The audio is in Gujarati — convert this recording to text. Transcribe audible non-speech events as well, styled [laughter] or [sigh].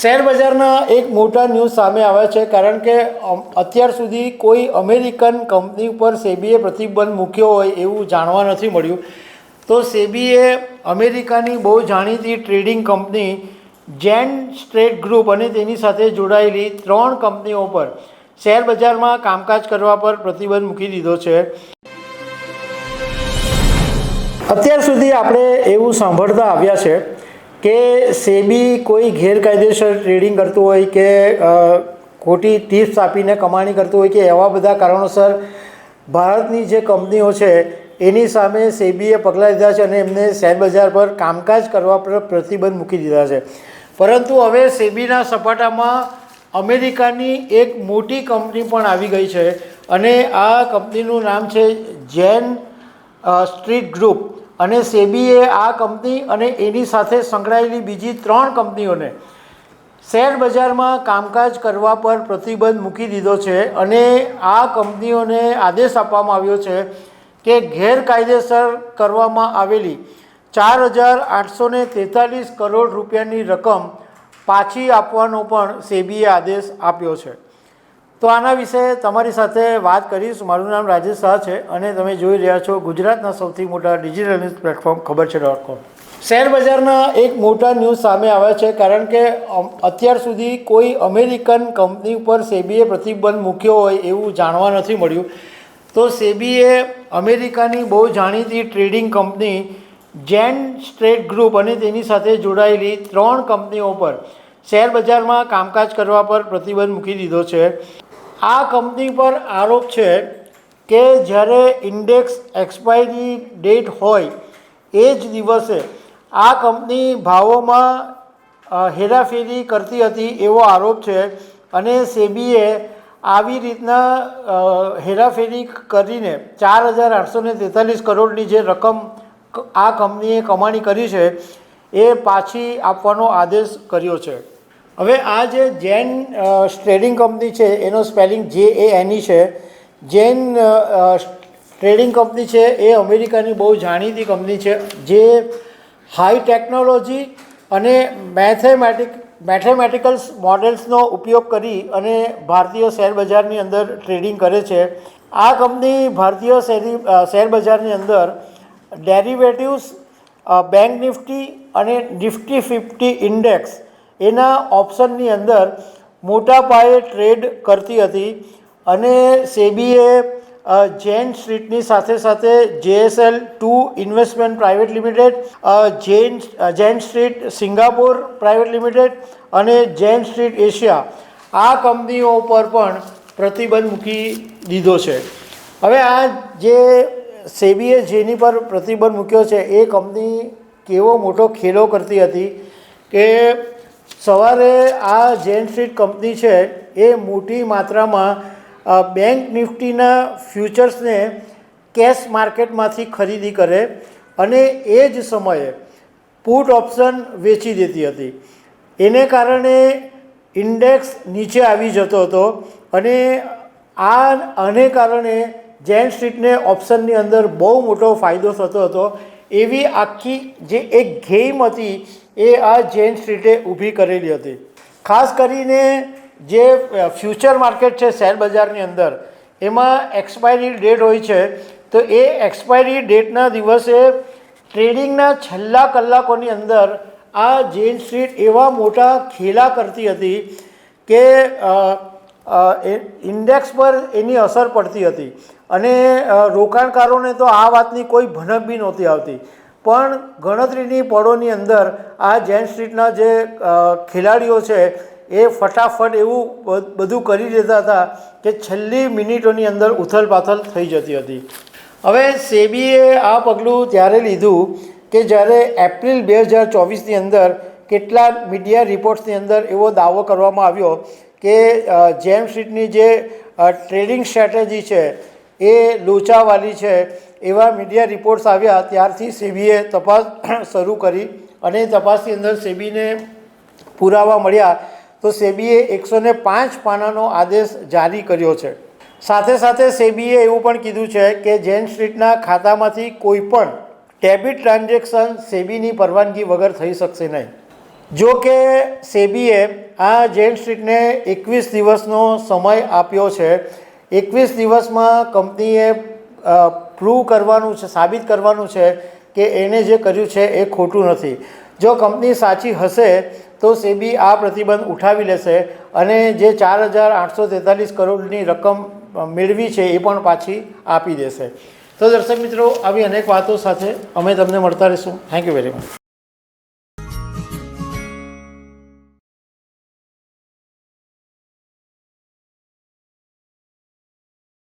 શેર બજારના એક મોટા ન્યૂઝ સામે આવ્યા છે, કારણ કે અત્યાર સુધી કોઈ અમેરિકન કંપની ઉપર સેબીએ પ્રતિબંધ મૂક્યો હોય એવું જાણવા નથી મળ્યું. તો સેબીએ અમેરિકાની બહુ જાણીતી trading company Jane Street group અને તેની સાથે જોડાયેલી ત્રણ કંપનીઓ પર શેર બજારમાં કામકાજ કરવા પર પ્રતિબંધ મૂકી દીધો છે. અત્યાર સુધી આપણે એવું સાંભળતા આવ્યા છે કે સેબી કોઈ ગેરકાયદેસર ટ્રેડિંગ કરતું હોય કે ખોટી ટિપ્સ આપીને કમાણી કરતું હોય કે એવા બધા કારણોસર ભારતની જે કંપનીઓ છે, એની સામે સેબીએ પગલાં લીધા છે અને એમને શેરબજાર પર કામકાજ કરવા પર પ્રતિબંધ મૂકી દીધા છે. પરંતુ હવે સેબીના સપાટામાં અમેરિકાની એક મોટી કંપની પણ આવી ગઈ છે અને આ કંપનીનું નામ છે જેન સ્ટ્રીટ ગ્રુપ. અને સેબીએ આ કંપની અને એની સાથે સંકળાયેલી બીજી ત્રણ કંપનીઓને શેર બજારમાં કામકાજ કરવા પર પ્રતિબંધ મૂકી દીધો છે અને આ કંપનીઓને આદેશ આપવામાં આવ્યો છે કે ગેરકાયદેસર કરવામાં આવેલી ચાર હજાર આઠસો તેતાલીસ કરોડ રૂપિયાની રકમ પાછી આપવાનો પણ સેબીએ આદેશ આપ્યો છે. તો આના વિશે તમારી સાથે વાત કરીશ. મારું નામ રાજેશ શાહ છે અને તમે જોઈ રહ્યા છો ગુજરાતના સૌથી મોટા ડિજિટલ ન્યૂઝ પ્લેટફોર્મ ખબર છે ડોટ કોમ શેર બજારના એક મોટા ન્યૂઝ સામે આવ્યા છે કારણ કે અત્યાર સુધી કોઈ અમેરિકન કંપની ઉપર સેબીએ પ્રતિબંધ મૂક્યો હોય એવું જાણવા નથી મળ્યું. તો સેબીએ અમેરિકાની બહુ જાણીતી trading company Jane Street group અને તેની સાથે જોડાયેલી ત્રણ કંપનીઓ પર શેર બજારમાં કામકાજ કરવા પર પ્રતિબંધ મૂકી દીધો છે. આ કંપની પર આરોપ છે કે જ્યારે ઇન્ડેક્સ એક્સપાયરી ડેટ હોય એ જ દિવસે આ કંપની ભાવોમાં હેરાફેરી કરતી હતી એવો આરોપ છે અને સેબીએ આવી રીતના હેરાફેરી કરીને ચાર હજાર આઠસો ને તેતાલીસ કરોડની જે રકમ આ કંપનીએ કમાણી કરી છે એ પાછી આપવાનો આદેશ કર્યો છે. હવે આ જે જેન ટ્રેડિંગ કંપની છે, એનો સ્પેલિંગ જે એ એની છે. જેન ટ્રેડિંગ કંપની છે, એ અમેરિકાની બહુ જાણીતી કંપની છે, જે હાઈ ટેકનોલોજી અને મેથેમેટિક મેથેમેટિકલ્સ મોડેલ્સનો ઉપયોગ કરી અને ભારતીય શેર બજારની અંદર ટ્રેડિંગ કરે છે. આ કંપની ભારતીય શેરી શેર બજારની અંદર ડેરિવેટિવ્સ બેંક નિફ્ટી અને નિફ્ટી ફિફ્ટી ઇન્ડેક્સ એના ઓપ્શનની અંદર મોટા પાયે ટ્રેડ કરતી હતી અને સેબીએ જૈન સ્ટ્રીટની સાથે સાથે JSL two investment private limited Jain Jain street Singapore private limited અને જૈન સ્ટ્રીટ એશિયા આ કંપનીઓ પર પણ પ્રતિબંધ મૂકી દીધો છે. હવે આ જે સેબીએ જેની પર પ્રતિબંધ મૂક્યો છે, એ કંપની કેવો મોટો ખેલો કરતી હતી કે સવારે આ જેન સ્ટ્રીટ કંપની છે, એ મોટી માત્રામાં બેંક નિફ્ટીના ફ્યુચર્સને કેશ માર્કેટમાંથી ખરીદી કરે અને એ જ સમયે પુટ ઓપ્શન વેચી દેતી હતી. એને કારણે ઇન્ડેક્સ નીચે આવી જતો હતો અને આ, આને કારણે જેન સ્ટ્રીટને ઓપ્શનની અંદર બહુ મોટો ફાયદો થતો હતો. એવી આખી જે એક ગેમ હતી એ આ જૈન સ્ટ્રીટે ઊભી કરેલી હતી. ખાસ કરીને જે ફ્યુચર માર્કેટ છે શેર બજારની અંદર, એમાં એક્સપાયરી ડેટ હોય છે, તો એ એક્સપાયરી ડેટના દિવસે ટ્રેડિંગના છેલ્લા કલાકોની અંદર આ જૈન સ્ટ્રીટ એવા મોટા ખેલા કરતી હતી કે એ- ઇન્ડેક્સ પર એની અસર પડતી હતી. અને રોકાણકારોને તો આ વાતની કોઈ ભનક બી નહોતી આવતી. પણ ગણતરીની પળોની અંદર આ જેન સ્ટ્રીટના જે ખેલાડીઓ છે, એ ફટાફટ એવું બધું કરી દેતા હતા કે છેલ્લી મિનિટોની અંદર ઉથલપાથલ થઈ જતી હતી. હવે સેબીએ આ પગલું ત્યારે લીધું કે જ્યારે એપ્રિલ બે હજાર ચોવીસની અંદર કેટલાક મીડિયા રિપોર્ટ્સની અંદર એવો દાવો કરવામાં આવ્યો કે જેમ સ્ટ્રીટની જે ટ્રેડિંગ સ્ટ્રેટેજી છે, એ લોચાવાળી છે, એવા મીડિયા રિપોર્ટ્સ આવ્યા, ત્યારથી સેબીએ તપાસ [clears throat] શરૂ કરી અને તપાસની અંદર સેબીને પુરાવા મળ્યા. તો સેબીએ એકસો ને પાંચ પાનાનો આદેશ જારી કર્યો છે. સાથે સાથે સેબીએ એવું પણ કીધું છે કે જેન સ્ટ્રીટના ખાતામાંથી કોઈ પણ ડેબિટ ટ્રાન્ઝેક્શન સેબીની પરવાનગી વગર થઈ શકશે નહીં. જો કે સેબીએ આ જેન સ્ટ્રીટને એકવીસ દિવસનો સમય આપ્યો છે. એકવીસ દિવસમાં કંપનીએ પ્રૂવ કરવાનું છે, સાબિત કરવાનું છે કે એણે જે કર્યું છે એ ખોટું નથી. જો કંપની સાચી હશે તો સેબી આ પ્રતિબંધ ઉઠાવી લેશે અને જે ચાર હજાર આઠસો તેતાલીસ કરોડની રકમ મેળવી છે એ પણ પાછી આપી દેશે. તો દર્શક મિત્રો, આવી અનેક વાતો સાથે અમે તમને મળતા રહીશું. Thank you very much